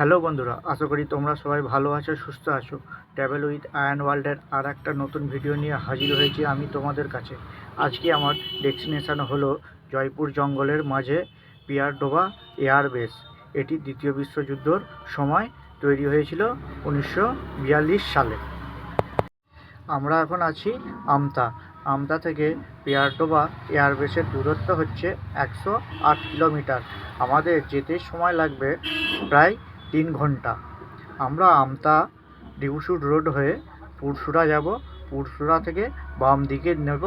Hello বন্ধুরা, আশা করি তোমরা সবাই ভালো আছো, সুস্থ আছো। ট্রাভেল উইথ আয়ন ওয়ার্ল্ডের আর একটা নতুন ভিডিও নিয়ে হাজির হয়েছি আমি তোমাদের কাছে। আজকে আমার ডেস্টিনেশন হলো জয়পুর জঙ্গলের মাঝে পিয়ারডোবা এয়ারবেস এটি দ্বিতীয় বিশ্বযুদ্ধর সময় তৈরি হয়েছিল উনিশশো বিয়াল্লিশ সালে। আমরা এখন আছি আমতা। আমতা থেকে পিয়ারডোবা এয়ারবেসের দূরত্ব হচ্ছে একশো আট কিলোমিটার। আমাদের যেতে সময় লাগবে প্রায় তিন ঘণ্টা। আমরা আমতা ডিউসুড রোড হয়ে পুরসুরা যাব। পুরসুরা থেকে বাম দিকে নেব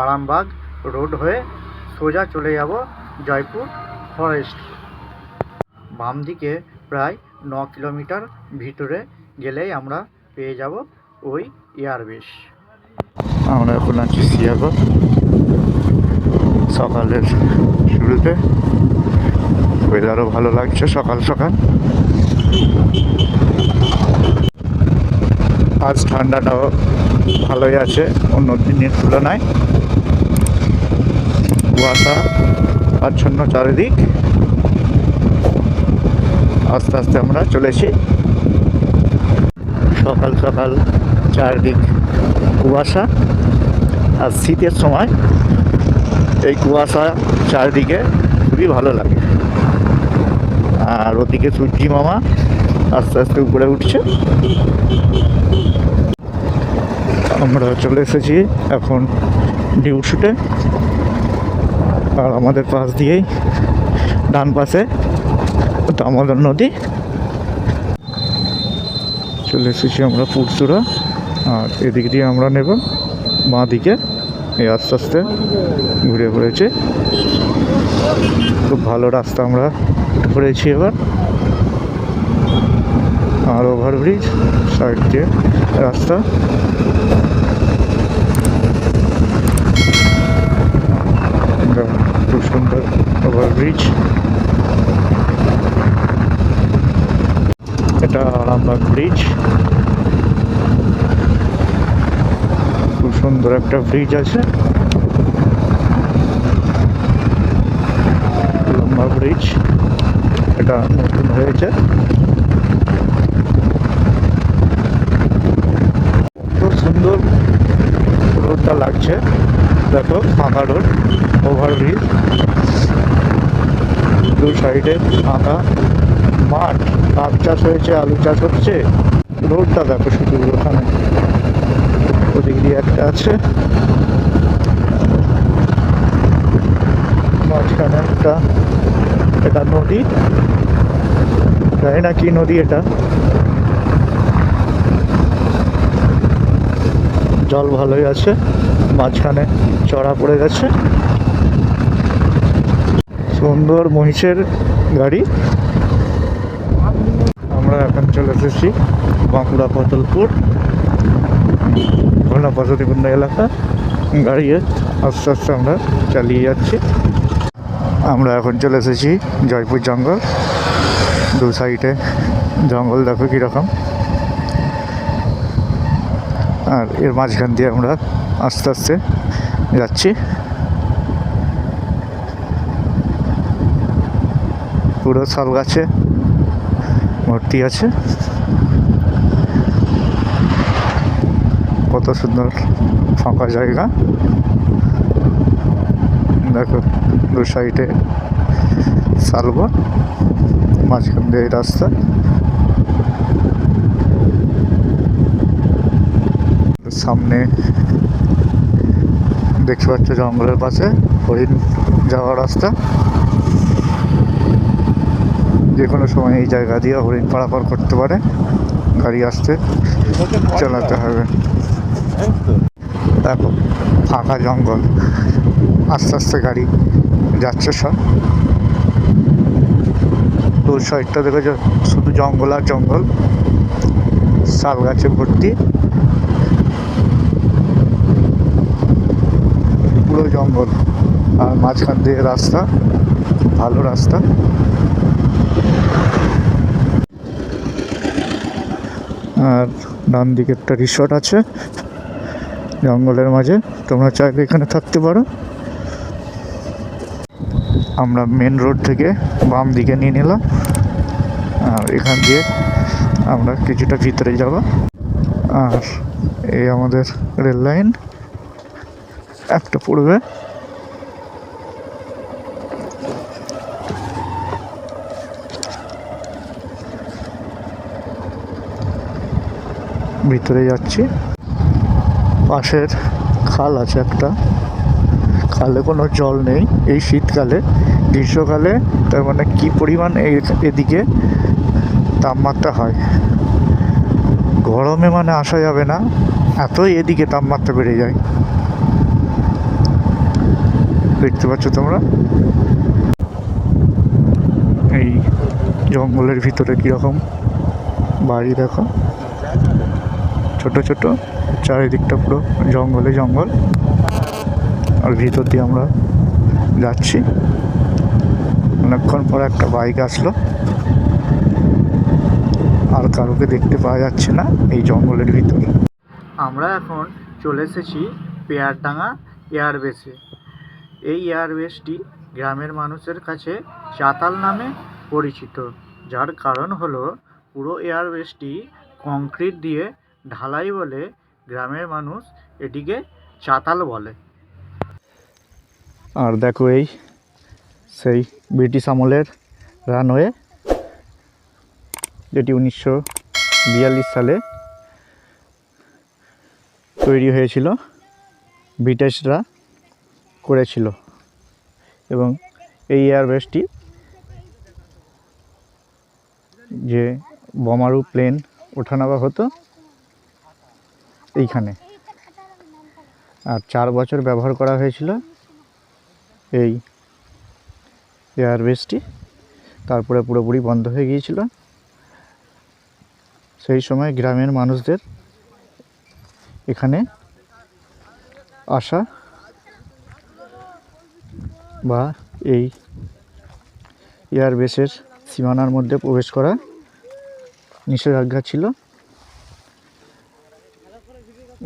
আরামবাগ রোড হয়ে সোজা চলে যাব জয়পুর ফরেস্ট। বাম দিকে প্রায় ন কিলোমিটার ভিতরে গেলেই আমরা পেয়ে যাব ওই এয়ারবেস। আমরা এখন আছি সিয়াগো সকালের শুরুতে ওয়েদারও ভালো লাগছে সকাল সকাল। আজ ঠান্ডাটাও ভালোই আছে, অন্য দিনের তুলনায়। কুয়াশা আচ্ছন্ন চারিদিক। আস্তে আস্তে আমরা চলেছি সকাল সকাল চারিদিক কুয়াশা। আর শীতের সময় এই কুয়াশা চারিদিকে খুবই ভালো লাগে। আর ওদিকে সূর্যি মামা আস্তে আস্তে উপরে উঠছে। আমরা চলে এসেছি এখন ডিউশুটে আর আমাদের পাশ দিয়েই ডান পাশে দামোদর নদী। চলে এসেছি আমরা পুরসুরা। আর এদিক দিয়ে আমরা নেব বাঁ দিকে এই আস্তে আস্তে ঘুরে পড়েছে খুব ভালো রাস্তা আমরা ঘুরেছি এবার। আর ওভারব্রিজ সাইড দিয়ে রাস্তা। খুব সুন্দর ওভারব্রিজ এটা আরামবাগ ব্রিজ খুব সুন্দর একটা ব্রিজ আছে লম্বা ব্রিজ এটা নতুন হয়েছে। খুব সুন্দর রোডটা লাগছে। দেখো, ফাঁকা রোড ওভারব্রিজ দু সাইডে ফাঁকা মাঠ। পাট চাষ হয়েছে, আলু চাষ হচ্ছে। রোডটা দেখো শুধু ওখানে। ওদিক দিয়ে একটা আছে। মাঝখানে একটা এটা নদী। জানি না কি নদী এটা। জল ভালোই আছে, মাঝখানে চড়া পড়ে গেছে। সুন্দর মহিষের গাড়ি। আমরা এখন চলে এসেছি বাঁকুড়া পতলপুর ঘটনা বসতিপূর্ণ এলাকা। গাড়িয়ে আস্তে আস্তে আমরা চালিয়ে যাচ্ছি। আমরা এখন চলে এসেছি জয়পুর জঙ্গল। দু সাইডে জঙ্গল দেখো কীরকম। আর এর মাঝখান দিয়ে আমরা আস্তে আস্তে যাচ্ছি। পুরো শাল গাছে ভর্তি আছে। কত সুন্দর ফাঁকা জায়গা। দেখো দু সাইডে শালবন মাঝখান দিয়ে রাস্তা। সামনে দেখতে পাচ্ছ জঙ্গলের পাশে হরিণ যাওয়ার রাস্তা। যে কোনো সময় এই জায়গা দিয়ে হরিণ পারাপার করতে পারে গাড়ি আসতে চালাতে হবে। দেখো ফাঁকা জঙ্গল। আস্তে আস্তে গাড়ি যাচ্ছে সব। দু সাইডটা দেখে শুধু জঙ্গল আর জঙ্গল। শাল গাছে ভর্তি। পুরো জঙ্গল। আর মাঝখান দিয়ে রাস্তা। ভালো রাস্তা। আর ডান দিকে একটা রিসর্ট আছে। জঙ্গলের মাঝে। তোমরা চাইলে এখানে থাকতে পারো। আমরা মেন রোড থেকে বাম দিকে নিয়ে নিলাম। আর এখান দিয়ে আমরা কিছুটা ভিতরে যাব। আর এই আমাদের রেল লাইন একটা পড়বে। ভিতরে যাচ্ছি। পাশের খাল আছে একটা। খালে কোনো জল নেই। এই শীতকালে গ্রীষ্মকালে তার মানে কি পরিমাণ এদিকে তাপমাত্রা হয়? গরমে মানে আসা যাবে না, এতই এদিকে তাপমাত্রা বেড়ে যায়। দেখতে পাচ্ছ তোমরা? এই জঙ্গলের ভিতরে কীরকম বাড়ি দেখো। ছোট ছোট, চারিদিকটা পুরো জঙ্গলে জঙ্গল। আর ভিতর দিয়ে আমরা যাচ্ছি। অনেকক্ষণ পর একটা বাইক আসলো। আর কারোকে দেখতে পাওয়া যাচ্ছে না এই জঙ্গলের ভিতরে। আমরা এখন চলে এসেছি পেয়ারডাঙ্গা এয়ারবেসে। এই এয়ারবেসটি গ্রামের মানুষের কাছে চাতাল নামে পরিচিত যার কারণ হলো পুরো এয়ারবেসটি কংক্রিট দিয়ে ঢালাই বলে গ্রামের মানুষ এটিকে চাতাল বলে। আর দেখো এই সেই ব্রিটিশ আমলের রানওয়ে যেটি উনিশশো বিয়াল্লিশ সালে তৈরি হয়েছিল, ব্রিটিশরা করেছিল। এবং এই এয়ারবেসটি যে বোমারু প্লেন ওঠানামা হতো, এইখানে। আর চার বছর ব্যবহার করা হয়েছিল এই এয়ারবেসটি তারপরে পুরোপুরি বন্ধ হয়ে গিয়েছিল। সেই সময় গ্রামের মানুষদের এখানে আসা বা এই এয়ারবেসের সীমানার মধ্যে প্রবেশ করা নিষেধাজ্ঞা ছিল।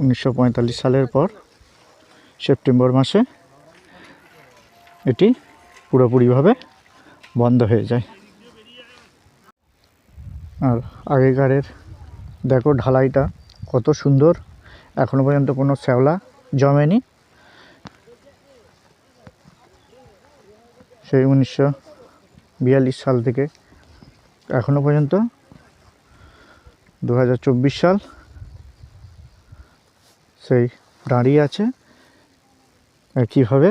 উনিশশো পঁয়তাল্লিশ সালের পর সেপ্টেম্বর মাসে এটি পুরোপুরিভাবে বন্ধ হয়ে যায়। আর আগেকারের, দেখো ঢালাইটা কত সুন্দর। এখনও পর্যন্ত কোনো শ্যাওলা জমেনি। সেই উনিশশো বিয়াল্লিশ সাল থেকে এখনও পর্যন্ত দু হাজার চব্বিশ সাল সেই দাঁড়িয়ে আছে। একইভাবে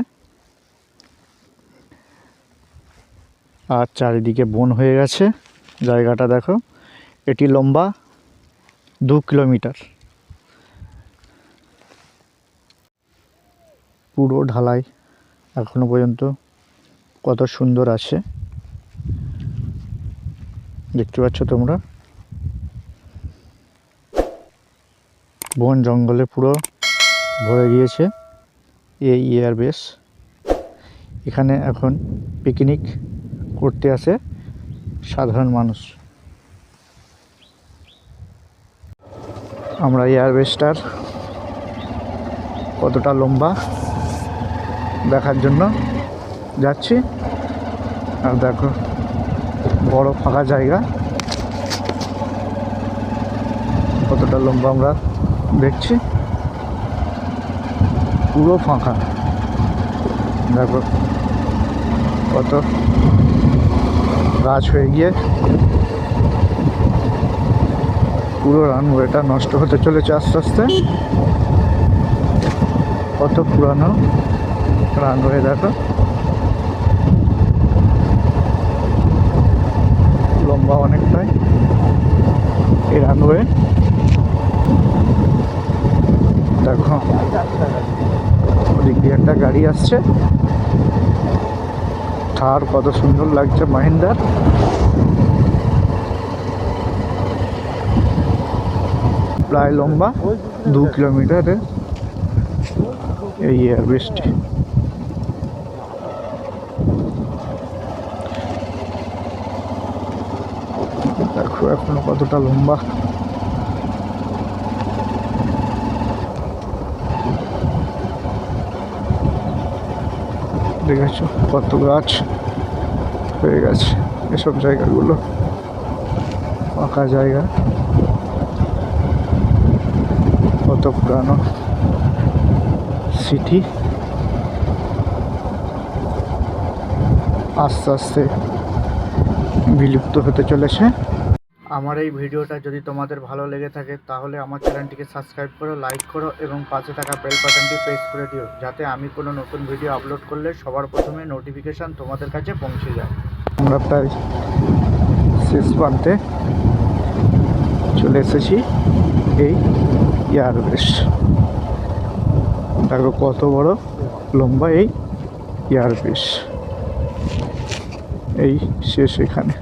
আর চারিদিকে বন হয়ে গেছে। জায়গাটা দেখো, এটি লম্বা দু কিলোমিটার। পুরো ঢালাই এখনও পর্যন্ত কত সুন্দর আছে। দেখতে পাচ্ছ তোমরা? বন জঙ্গলে পুরো ভরে গিয়েছে। এই এয়ারবেস এখানে এখন পিকনিক করতে আসে সাধারণ মানুষ। আমরা এয়ারবেসটার কতটা লম্বা দেখার জন্য যাচ্ছি। আর দেখো, বড় ফাঁকা জায়গা। কতটা লম্বা আমরা দেখছি। পুরো ফাঁকা। দেখো কত গাছ হয়ে গিয়ে পুরো রানওয়েটা নষ্ট হতে চলেছে আস্তে আস্তে। কত পুরানো রানওয়ে দেখো। লম্বা অনেকটাই এই রানওয়ে। দেখো, ওদিক দিয়ে একটা গাড়ি আসছে। থার কত সুন্দর লাগছে মাহিন্দার প্রায় লম্বা, দু কিলোমিটারের এই এয়ারবেসটি দেখো এখনও কতটা লম্বা। দেখেছ কত গাছ হয়ে গেছে এসব জায়গাগুলো। ফাঁকা জায়গা। কত পুরানো সিটি আস্তে আস্তে বিলুপ্ত হতে চলেছে। আমার এই ভিডিওটা যদি তোমাদের ভালো লেগে থাকে, তাহলে আমার চ্যানেলটিকে সাবস্ক্রাইব করো, লাইক করো এবং পাশে থাকা বেল বাটনটি প্রেস করে দিও, যাতে আমি কোনো নতুন ভিডিও আপলোড করলে সবার প্রথমে নোটিফিকেশান তোমাদের কাছে পৌঁছে যায়। আমরা প্রায় শেষ প্রান্তে চলে এসেছি এই এয়ারবেস দেখো কত বড় লম্বা এই এয়ারবেস এই শেষ এখানে।